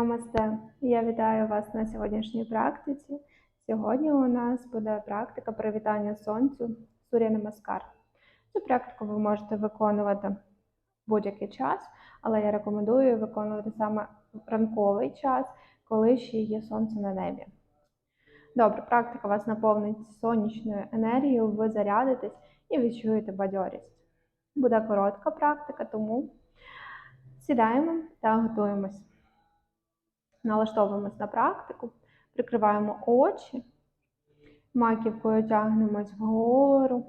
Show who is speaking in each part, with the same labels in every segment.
Speaker 1: Намасте! Я вітаю вас на сьогоднішній практиці. Сьогодні у нас буде практика привітання сонцю Сурya Намаскар. Цю практику ви можете виконувати будь-який час, але я рекомендую виконувати саме ранковий час, коли ще є сонце на небі. Добре, практика вас наповнить сонячною енергією, ви зарядитесь і відчуєте бадьорість. Буде коротка практика, тому сідаємо та готуємось. Налаштовуємось на практику, прикриваємо очі, маківкою тягнемось вгору,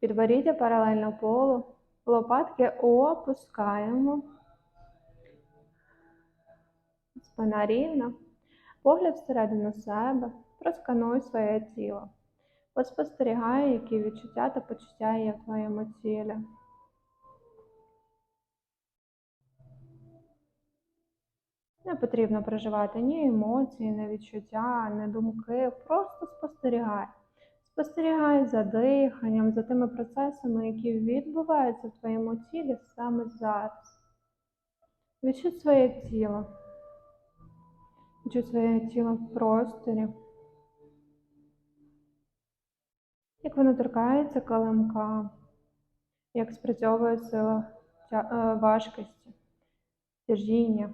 Speaker 1: підборіддя паралельно полу, лопатки опускаємо, спина рівна, погляд всередину себе, проскануй своє тіло. Поспостерігай, які відчуття та почуття є в твоєму тілі. Не потрібно проживати ні емоції, ні відчуття, ні думки. Просто спостерігай. Спостерігай за диханням, за тими процесами, які відбуваються в твоєму тілі саме зараз. Відчуй своє тіло. Відчуй своє тіло в просторі. Як воно торкається килимка, як спрацьовує сила е, важкості, тяжіння.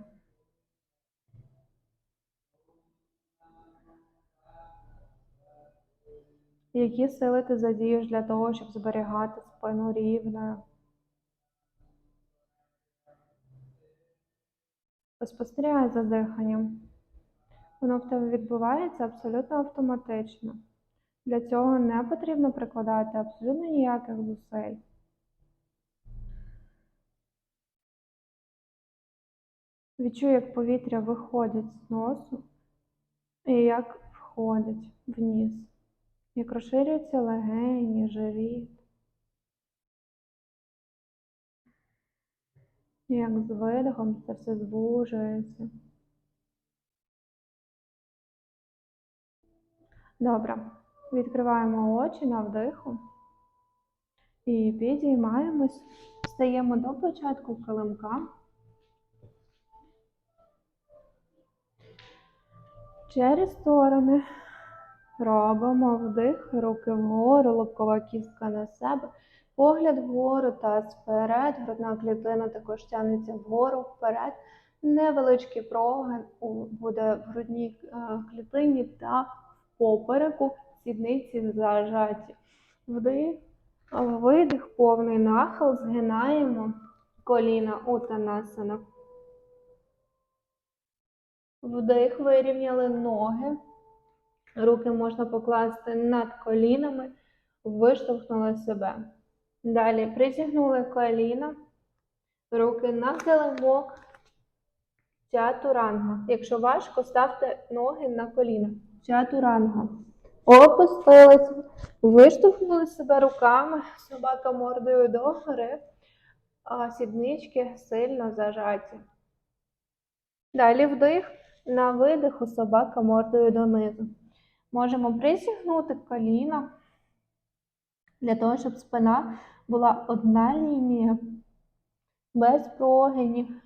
Speaker 1: Які сили ти задієш для того, щоб зберігати спину рівною? Поспостерігай за диханням. Воно в тебе відбувається абсолютно автоматично. Для цього не потрібно прикладати абсолютно ніяких зусиль. Відчуй, як повітря виходить з носу і як входить в ніс як розширюються легені, живіт, як з видихом це все звужується. Добре, відкриваємо очі на вдиху і підіймаємось, стаємо до початку килимка. Через сторони. Робимо вдих, руки вгору, лобкова кістка на себе, погляд вгору, таз вперед, грудна клітина також тягнеться вгору, вперед. Невеличкий прогин буде в грудній е, клітині та в попереку, сідниці зажаті. Вдих, видих, повний нахил, згинаємо коліна утанасана. Вдих, вирівняли ноги. Руки можна покласти над колінами, виштовхнули себе. Далі притягнули коліна, руки на килимок, чатуранга. Якщо важко, ставте ноги на коліна. Чатуранга. Опустились, виштовхнули себе руками, собака мордою догори, а сіднички сильно зажаті. Далі вдих, на видиху собака мордою донизу. Можемо присягнути коліна для того, щоб спина була одна лінія, без прогинів.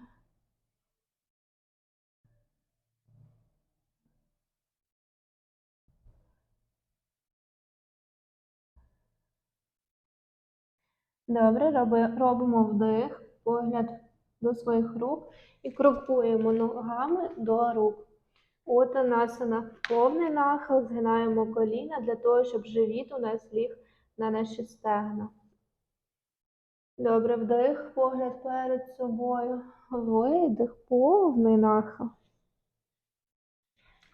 Speaker 1: Добре, робимо вдих, погляд до своїх рук і крокуємо ногами до рук. Утанасана. Повний нахил, згинаємо коліна для того, щоб живіт у нас ліг на наші стегна. Добре, вдих, погляд перед собою. Видих, повний нахил.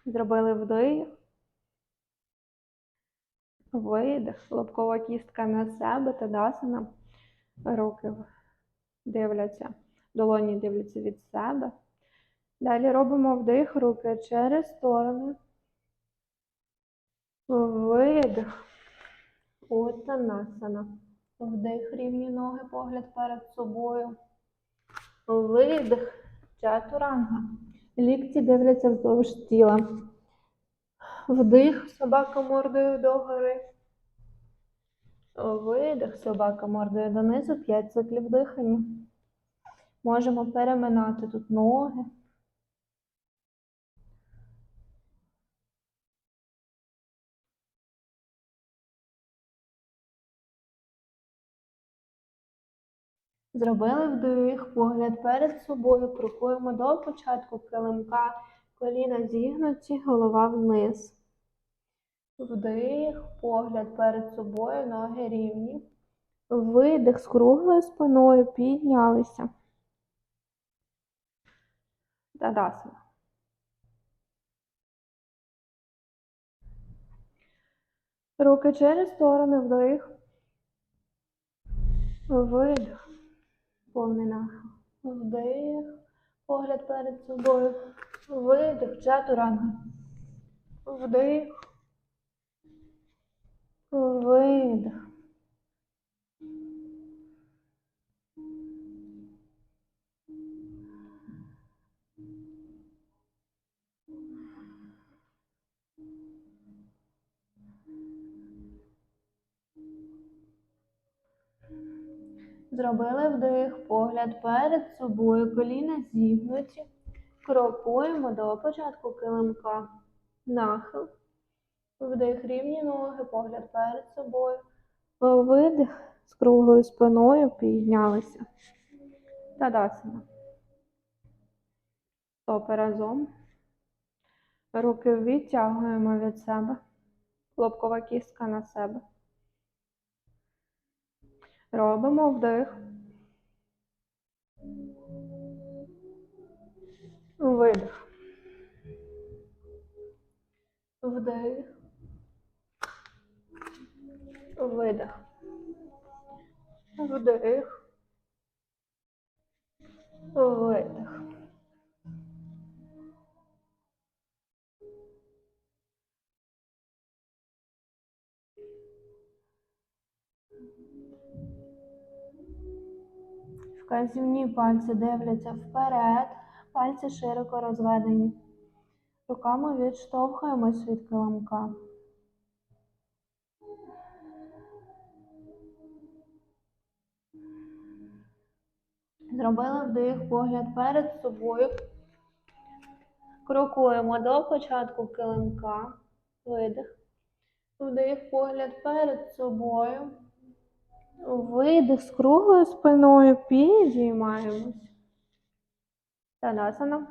Speaker 1: Зробили вдих. Видих, лобкова кістка на себе, тадасана. Руки дивляться, долоні дивляться від себе. Далі робимо вдих руки через сторони. Видих. Утанасана. Вдих рівні ноги, погляд перед собою. Видих. Чатуранга. Лікті дивляться вздовж тіла. Вдих, собака мордою догори. Видих, собака мордою донизу, 5 циклів дихання. Можемо переминати тут ноги, Зробили вдих, погляд перед собою, крокуємо до початку килимка, коліна зігнуті, голова вниз. Вдих, погляд перед собою, ноги рівні. Видих з круглою спиною, піднялися. Тадасана. Руки через сторони, вдих. Видих. Повний нахил. Вдих. Погляд перед собою. Видих. Чатуранга. Вдих. Видих. Зробили вдих, погляд перед собою, коліна зігнуті. Крокуємо до початку килимка. Нахил. Вдих, рівні ноги, погляд перед собою. Видих з круглою спиною піднялися. Тадасана. Стопи разом. Руки відтягуємо від себе. Лобкова кістка на себе. Робимо вдих. Видих. Вдих. Видих. Вдих. Видих. Вказівні пальці дивляться вперед, пальці широко розведені. Руками відштовхуємось від килимка. Зробили вдих, погляд перед собою. Крокуємо до початку килимка. Видих. Вдих, погляд перед собою. Видих з круглою спиною, підіймаємось. Тадасана.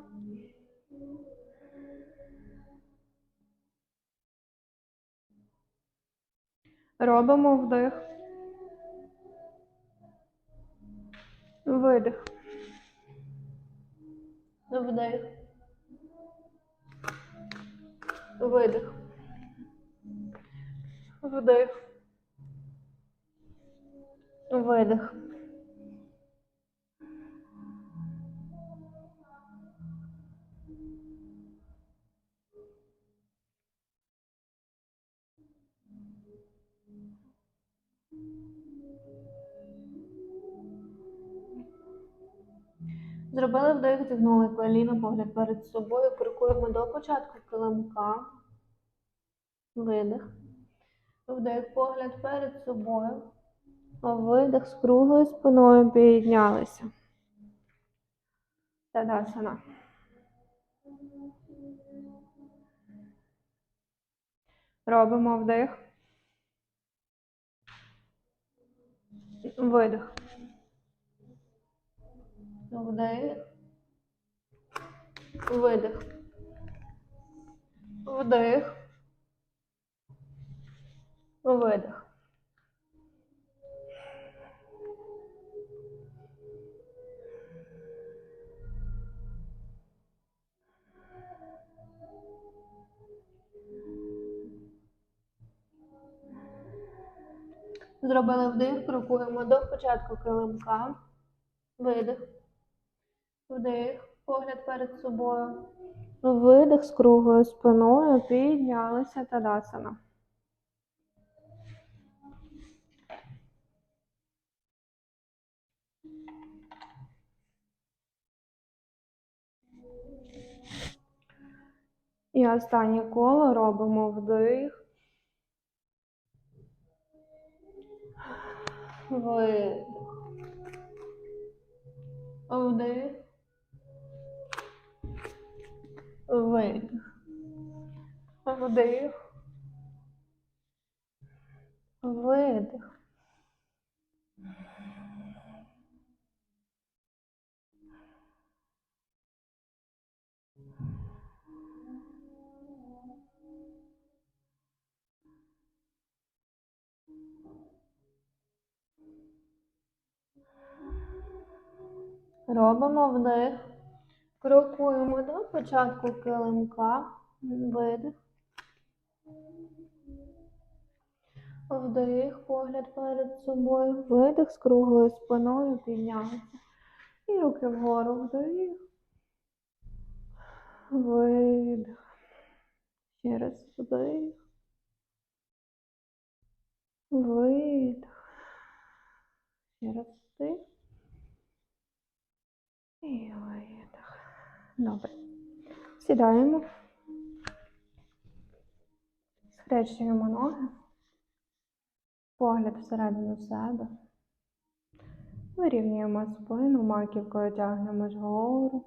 Speaker 1: Робимо вдих. Видих. Вдих. Видих. Вдих. Видих. Зробили вдих, зігнули коліно, погляд перед собою, крокуємо до початку килимка. Видих. Вдих, погляд перед собою. Видих з круглою спиною піднялися. Тадасана. Робимо вдих. Видих. Вдих. Видих. Вдих. Видих. Зробили вдих, крокуємо до початку килимка. Видих. Вдих. Погляд перед собою. Видих з круглою спиною. Піднялися тадасана. І останнє коло робимо вдих. Видих. Вдих. Видих. Вдих. Видих. Робимо вдих. Крокуємо до початку килимка. Видих. Вдих, погляд перед собою. Видих з круглою спиною піднявся. І руки вгору вдих. Видих. Ще раз вдих. Видих. Ще раз вдих. І видих. Добре. Сідаємо. Схрещуємо ноги. Погляд всередину себе. Вирівнюємо спину, маківкою тягнемось вгору.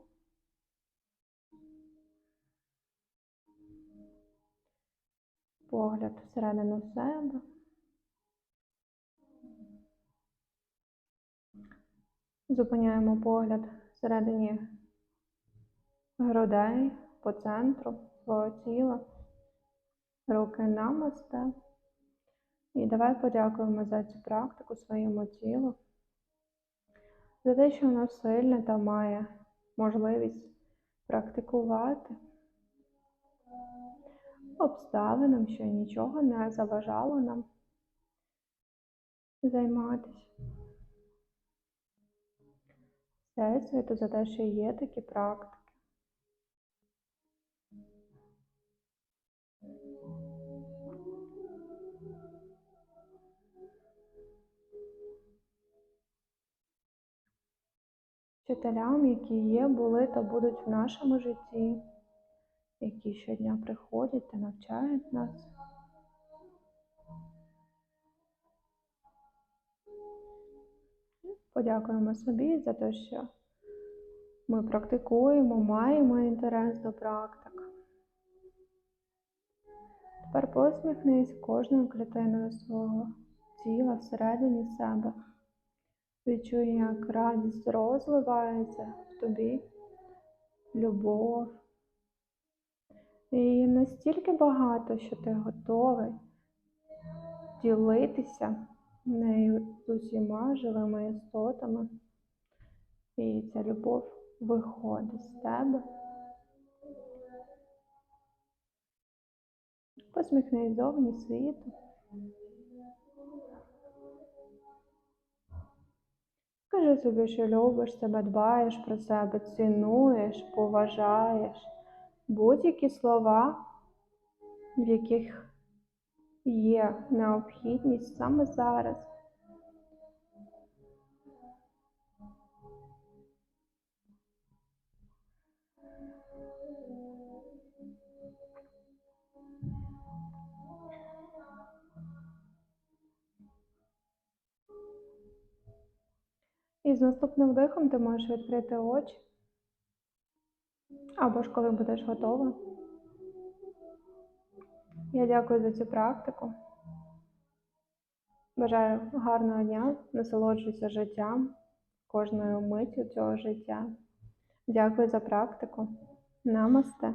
Speaker 1: Погляд всередину себе. Зупиняємо погляд всередині грудей по центру свого тіла. Руки намасте. І давай подякуємо за цю практику своєму тілу, за те, що воно сильне та має можливість практикувати обставинам, що нічого не заважало нам займатися. Всесвіту за те, що є такі практики. Вчителям, які є, були та будуть в нашому житті, які щодня приходять та навчають нас. Подякуємо собі за те, що ми практикуємо, маємо інтерес до практик. Тепер посміхнись кожною клітиною свого тіла всередині себе. Відчуй, як радість розливається в тобі, любов. І настільки багато, що ти готовий ділитися нею з усіма живими істотами. І ця любов виходить з тебе. Посміхнись зовні світу. Скажи собі, що любиш себе, дбаєш про себе, цінуєш, поважаєш будь-які слова, в яких є необхідність саме зараз. І з наступним вдихом ти можеш відкрити очі. Або ж коли будеш готова. Я дякую за цю практику. Бажаю гарного дня, насолоджуйся життям, кожною миттю цього життя. Дякую за практику. Намасте.